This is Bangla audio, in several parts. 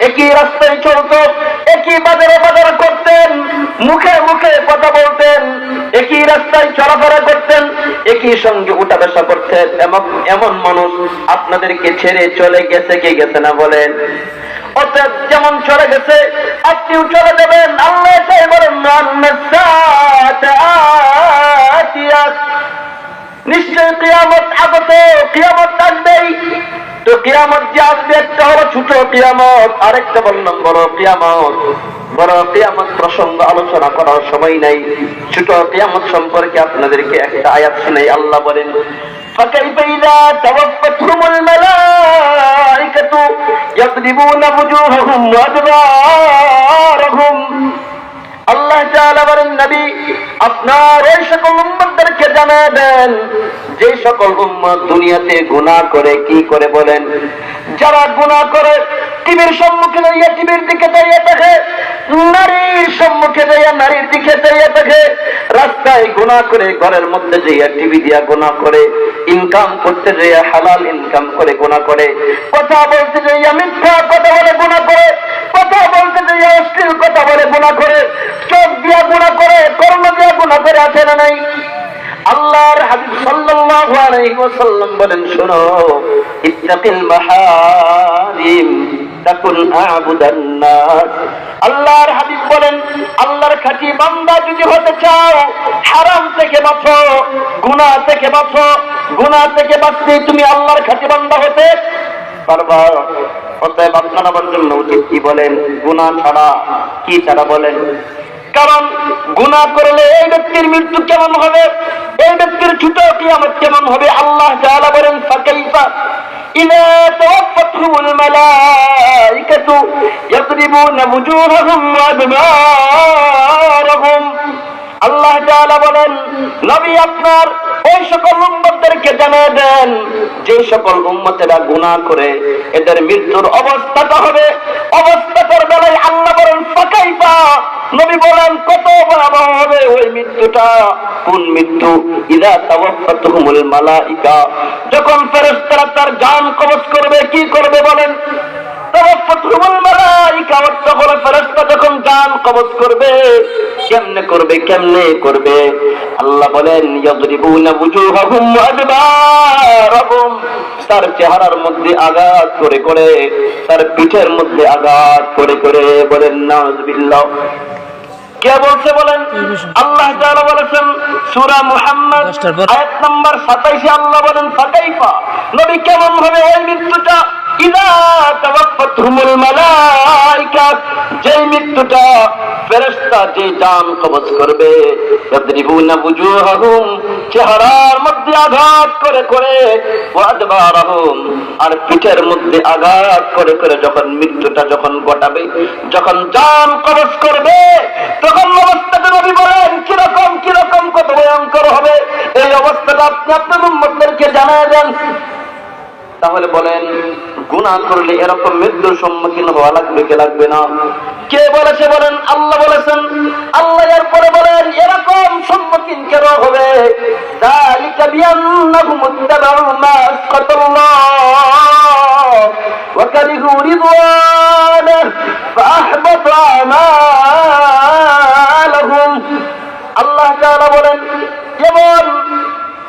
একই রাস্তায় চলতো একই বাজারে বাজার করতেন, মুখে মুখে কথা বলতেন, একই রাস্তায় চলাফেরা করতেন, একই সঙ্গে উঠা বসা করতেন। এমন এমন মানুষ আপনাদেরকে ছেড়ে চলে গেছে কে গেছে না বলেন? যেমন চলে গেছে, আপনিও চলে যাবেন। আল্লাহ নিশ্চয় কিয়ামত আগত, কিয়ামত আসবেই। তো কিয়ামত যে আসবে একটা হলো ছোট কিয়ামত আরেকটা বললাম বড় কিয়ামত বড় কিয়ামত প্রসঙ্গ আলোচনা করার সময় নাই ছোট কিয়ামত সম্পর্কে আপনাদেরকে একটা আয়াত শুনাই আল্লাহ বলেন فكيف إذا توفتهم الملائكة يضربون وجوههم وأدبارهم আল্লাহ তাআলা বলেন নবী আপনার এই সকল উম্মতদেরকে জানা দেন যে সকল উম্মত দুনিয়াতে গুনাহ করে কি করে বলেন? যারা গুনাহ করে, টিভির সম্মুখে দাঁড়িয়ে টিভির দিকে দাঁড়িয়ে থাকে নারীর সম্মুখে দাঁড়িয়ে নারীর দিকে দাঁড়িয়ে থাকে রাস্তায় গুনাহ করে, ঘরের মধ্যে যাইয়া টিভি দিয়া গুনাহ করে ইনকাম করতে যাইয়া হালাল ইনকাম করে গুনাহ করে, কথা বলতে যাইয়া মিথ্যা কথা বলে গুনাহ করে, কথা বলতে যাইয়া অশ্লীল কথা বলে গুনাহ করে, চোখ দিয়া গুণা করে কর্ম দিয়া গুণা করে আছে না নাই? আল্লাহর হাবিব সাল্লাল্লাহু আলাইহি ওয়াসাল্লাম বলেন, শোনো ইত্তাকিল মাহারিম তাকুন আবুদান আল্লাহর হাবিব বলেন, আল্লাহর খাঁটি বান্দা যদি হতে চাও, হারাম থেকে বাঁচো, গুনাহ থেকে বাঁচো, গুনাহ থেকে বাঁচতে তুমি আল্লাহর খাঁটি বান্দা হতে পারবা। অতএব আপনারা জন্য উচিত কি বলেন? গুনাহ ছাড়া কি ছাড়া বলেন? কারণ, গুনাহ করলে এই ব্যক্তির মৃত্যু কেমন হবে? এই ব্যক্তির ছোট কিয়ামত কেমন হবে আল্লাহ তাআলা বলেন ফাকাইফা إذا توفتهم الملائكة يضربون وجوههم وأدبارهم আল্লাহ তাআলা বলেন নবী আপনার ওই সকল উম্মতদেরকে জানিয়ে দেন যে সকল উম্মতেরা গুনাহ করে এদের মৃত্যুর অবস্থাটা হবে অবস্থাটার বেলায় আল্লাহ বলেন ফাকাইফা নবী বলেন, কত ভয়াবহ হবে ওই মৃত্যুটা? কোন মৃত্যু? ইদা তাওয়াফাতুহুমুল মালাইকা। যখন ফেরেশতারা তার জান কবজ করবে, কি করবে বলেন? যখন জান কবজ করবে, কেমনে করবে কেমনে করবে? আল্লাহ বলেন তার চেহারার মধ্যে আঘাত করে করে, তার পিঠের মধ্যে আঘাত করে করে বলেন, নাউজুবিল্লাহ। কে বলছে বলেন? আল্লাহ তাআলা বলেছেন সূরা মুহাম্মদ। আয়াত নাম্বার 27 আল্লাহ বলেন ফাকাইফা। নবী কেমন হবে ওই মৃত্যুটা আর পিঠের মধ্যে আঘাত করে করে যখন মৃত্যুটা যখন ঘটাবে, যখন জান কবজ করবে, তখন অবস্থাটা নবী বলেন কীরকম কীরকম কত ভয়ঙ্কর হবে। এই অবস্থাটা আপনি আপনার জানায় দেন। তাহলে বলেন গুনাহ করলে এরকম মৃত্যুর সম্মুখীন হওয়া লাগবে কি লাগবে না কে বলেছে বলেন আল্লাহ বলেছেন আল্লাহ এরপরে বলেন এরকম সম্মুখীন কেন হবে ذلك بأنهم اتبعوا ما أسخط الله وكرهوا رضوانه فأحبط أعمالهم আল্লাহ তাআলা বলেন এমন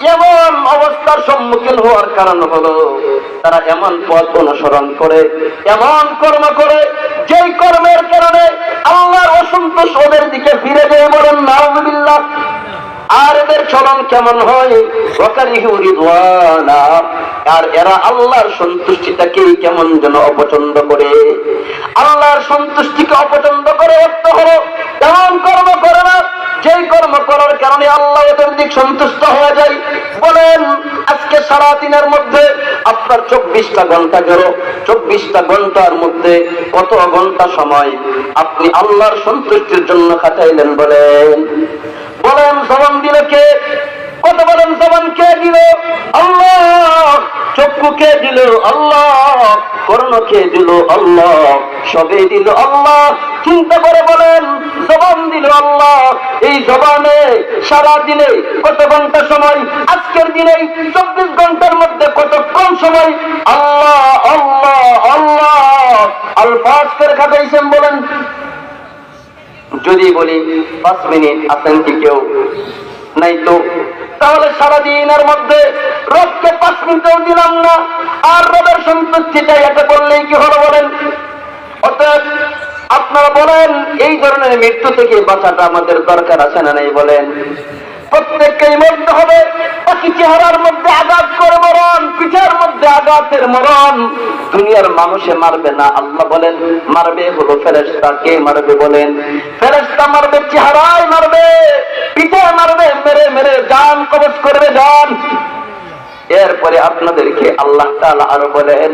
এমন অবস্থার সম্মুখীন হওয়ার কারণ হলো, তারা এমন পথ অনুসরণ করে, এমন কর্ম করে, যেই কর্মের কারণে আল্লাহর অসন্তোষ ওদের দিকে ফিরে যায় বলেন, নাউজুবিল্লাহ। আর এদের চলন কেমন হয়? আর এরা আল্লাহর কেমন যেন অপছন্দ করে। আল্লাহর সন্তুষ্টিকে অপছন্দ করে অর্থ হলো করার কারণে আল্লাহ ওদের দিক সন্তুষ্ট হয়ে যায়। বলেন, আজকে সারা দিনের মধ্যে আপনার চব্বিশটা ঘণ্টা গেল। চব্বিশটা ঘণ্টার মধ্যে কত ঘণ্টা সময় আপনি আল্লাহর সন্তুষ্টির জন্য খাটাইলেন বলেন? বলেন দিল আল্লাহ। চক্ষু কে দিল? আল্লাহ। কর্ণ কে দিল? আল্লাহ। সবে দিল আল্লাহ। চিন্তা করে বলেন, জবান দিল আল্লাহ। এই জবানে সারা দিনে কত ঘণ্টা সময়, আজকের দিনে চব্বিশ ঘণ্টার মধ্যে কত কম সময়? আল্লাহ আল্লাহ আল্লাহ। আলফাজ করে খাটাইছেন বলেন। যদি বলি, পাঁচ মিনিট, আছেন কি কেউ? নাই তো? তাহলে সারাদিনের মধ্যে রবকে পাঁচ মিনিটও দিলাম না। আর রবের সন্তুষ্টি চাই, এটা বললেই কি হলো বলেন? অতএব আপনারা বলেন, এই ধরনের মৃত্যু থেকে বাঁচাটা আমাদের দরকার আছে না নাই বলেন? প্রত্যেককেই মরতে হবে, বাকি চেহারার মধ্যে আঘাত করে মরণ, পিঠের মধ্যে আঘাতের মরণ। দুনিয়ার মানুষে মারবে না, আল্লাহ বলেন, মারবে হলো ফেরেস্তা কে মারবে বলেন? ফেরেস্তা মারবে, চেহারায় মারবে, পিঠে মারবে, মেরে মেরে, জান কবচ করবে, জান। এরপরে আপনাদেরকে আল্লাহ তাআলা আরও বলেন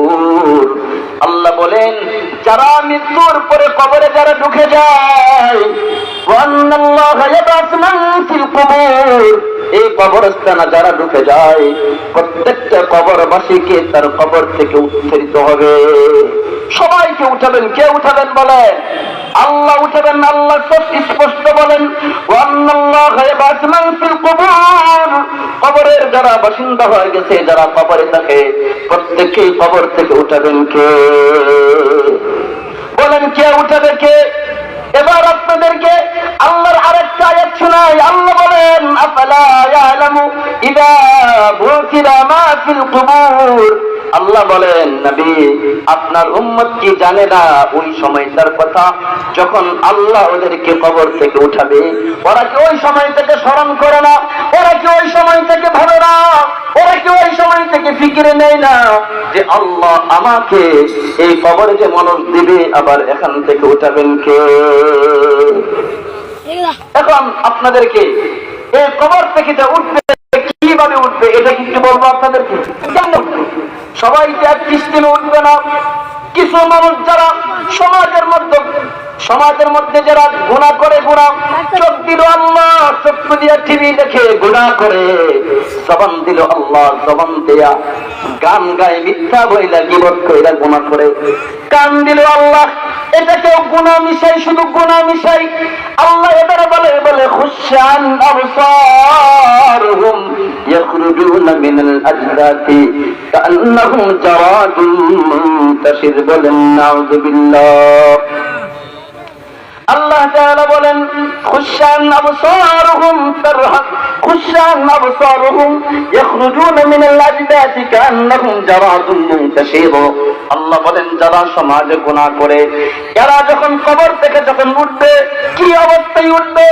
আল্লাহ বলেন যারা মৃত্যুর পরে কবরে যারা ঢুকে যায় এই কবরস্থানে যারা ঢুকে যায়, প্রত্যেকটা কবরবাসীকে তার কবর থেকে উত্থিত হবে। সবাইকে উঠাবেন, কে উঠাবেন বলেন? আল্লাহ উঠাবেন, আল্লাহ সব স্পষ্ট বলেন কবরের যারা বাসিন্দা হয়ে গেছে, যারা কবরে থাকে, প্রত্যেকেই কবর থেকে উঠাবেন কে? বলেন, কে উঠাবে কে? এবার আপনাদেরকে আল্লাহর আরেকটা আয়াত শোনাই। আল্লাহ বলেন, আফালা ইয়ালামু ইদা বুথিরা মা ফিল কুবুর? আল্লাহ বলেন নবী আপনার উম্মত কি জানে না ওই সময়টার কথা? যখন আল্লাহ ওদেরকে কবর থেকে উঠাবে ওরা কি ওই সময় থেকে স্মরণ করে না? ওরা কি ওই সময় থেকে ভাবে না? ওরা কি ওই সময় থেকে ফিকিরে নেয় না যে আল্লাহ আমাকে এই কবরে যে মনোজ দিবে আবার এখান থেকে উঠাবেন কে? এখন আপনাদেরকে এই কবর থেকে যে উঠবে কীভাবে উঠবে এটা কিন্তু বলব আপনাদেরকে কেন উঠবে? সবাই তো এক সিস্টেমে উঠবে না। কিছু মানুষ যারা সমাজের মধ্যে সমাজের মধ্যে যারা গুণা করে, গুণা চোখ দিল আল্লাহ চক্ষু দিয়া টিভি দেখে গুণা করে। জবান দিল আল্লাহ, জবান দিয়া গান গায়, মিথ্যা বইলা গিবত কইরা গুণা করে। কান দিল আল্লাহ এটা কেউ গুণা মিশাই, শুধু গুণা মিশাই। আল্লাহ এবারে বলে বলে খুশান আবসারহুম ইয়াখরুজুনা মিনাল আজদাতি কান্নাহুম জারাদুম মুনতাশির বলেন নাউযুবিল্লাহ আল্লাহ বলেন আল্লাহ বলেন, যারা সমাজে গুনাহ করে এরা যখন কবর থেকে যখন উঠবে, কি অবস্থায় উঠবে?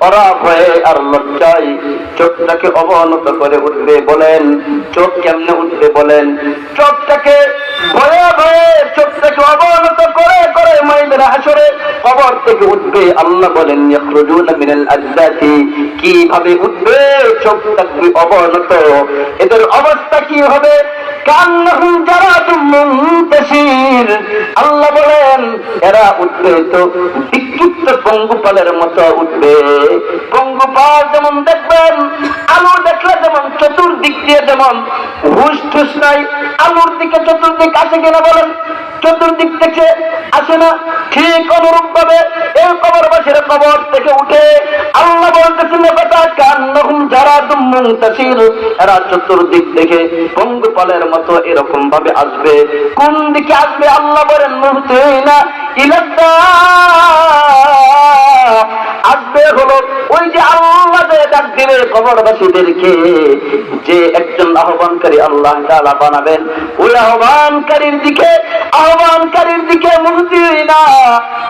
ওরা ভয়ে আর লজ্জায় চোখটাকে অবনত করে উঠবে বলেন। চোখ কেমনে উঠবে বলেন? চোখটাকে ভয়ে ভয়ে চোখটাকে অবনত করে করে মাইদের হাসরে কবর থেকে উঠবে। আল্লাহ বলেন মিনাল আজদাতি কীভাবে উঠবে? চোখ থাকবে অবনত? এদের অবস্থা কি হবে? আল্লাহ বলেন, এরা উঠবে তো বিক্ষিপ্ত পঙ্গুপালের মতো উঠবে। পঙ্গুপাল যেমন দেখবেন, আলু দেখলে যেমন চতুর্দিক দিয়ে যেমন হুস ঠুস নাই, আলুর দিকে চতুর্দিক আছে কিনা বলেন? চতুর্দিক থেকে আসে না। ঠিক অনুরূপ ভাবে এই কবর বাসের কবর থেকে উঠে আল্লাহ বলতেছেন কথা কান্নহুম যারা দুম্মুন তাসির এরা চতুর্দিক থেকে পঙ্গুপালের মতো এরকম ভাবে আসবে। কোন দিকে আসবে আল্লাহ বলেন মুহতিনা ইলাদ্দা আসবে হলো ওই যে দিবে কবরবাসীদেরকে যে একজন আহ্বানকারী আল্লাহ তাআলা বানাবেন, ওই আহ্বানকারীর দিকে আহ্বানকারীর দিকে মুহতি না।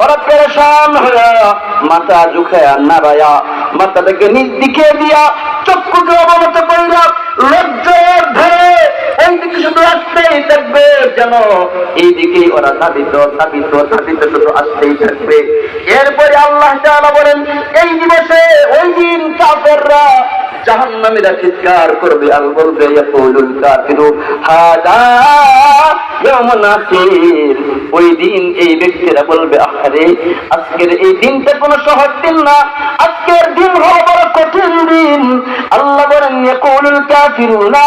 ওরা পেরেশান হয়ে মাথা ঝুঁকায়া নারায়া মাথাটাকে নিজ দিকে দিয়া চক্ষুকে অবনত করিয়া লজ্জায় ভয়ে এই দিকে শুধু যেন এইদিকে ওরা সাধিত সাধিত সাধিত শুধু আসতেই থাকবে। এরপরে আল্লাহ বলেন, এই দিবসে ওই দিন কাফেররা জাহান্নামীরা চিৎকার করবে আর বলবে কাফিরু ওই দিন এই ব্যক্তিরা বলবে, আহারে, আজকের এই দিনটা কোনো সহজ দিন না। আজকের দিন হলো বড় কঠিন দিন। আল্লাহ বলেন, ইয়াকুলুল কাফিরুনা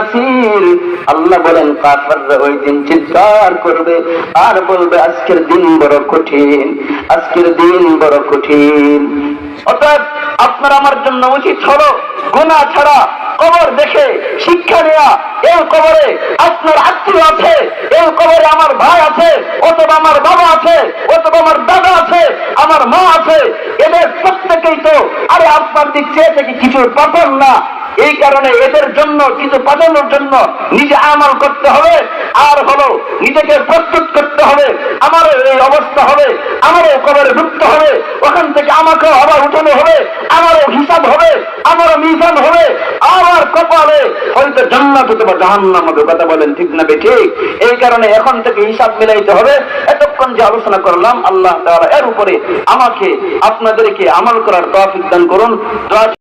আসির আল্লাহ বলেন, কাফেররা ওই দিন চিৎকার করবে আর বলবে, আজকের দিন বড় কঠিন, আজকের দিন বড় কঠিন। অর্থাৎ আপনার আমার জন্য উচিত হলো গুণা ছাড়া কবর দেখে শিক্ষা নেওয়া এই কবরে আপনার আত্মীয় আছে এই কবরে আমার ভাই আছে, অথবা আমার বাবা আছে, অথবা আমার দাদা আছে, আমার মা আছে, এদের প্রত্যেকেই তো আরে আপনার দিক চেয়ে থেকে কিছু পাবেন না। এই কারণে এদের জন্য, কিছু পাঠানোর জন্য নিজে আমল করতে হবে, আর হলো নিজেকে প্রস্তুত করতে হবে। আমারও এই হবে, আমারও কবরে ঢুকতে হবে, ওখান থেকে আমাকেও আবার উঠানো হবে, আমারও হিসাব হবে, আমারও মিজান হবে, আমার কপালে হয়তো জান্নাত হতে পারে, জাহান্নাম হবে, কথা বলেন ঠিক না বে ঠিক এই কারণে এখন থেকে হিসাব মিলাইতে হবে। এতক্ষণ যে আলোচনা করলাম, আল্লাহ তাআলা এর উপরে আমাকে, আপনাদেরকে আমল করার তৌফিক দান করুন।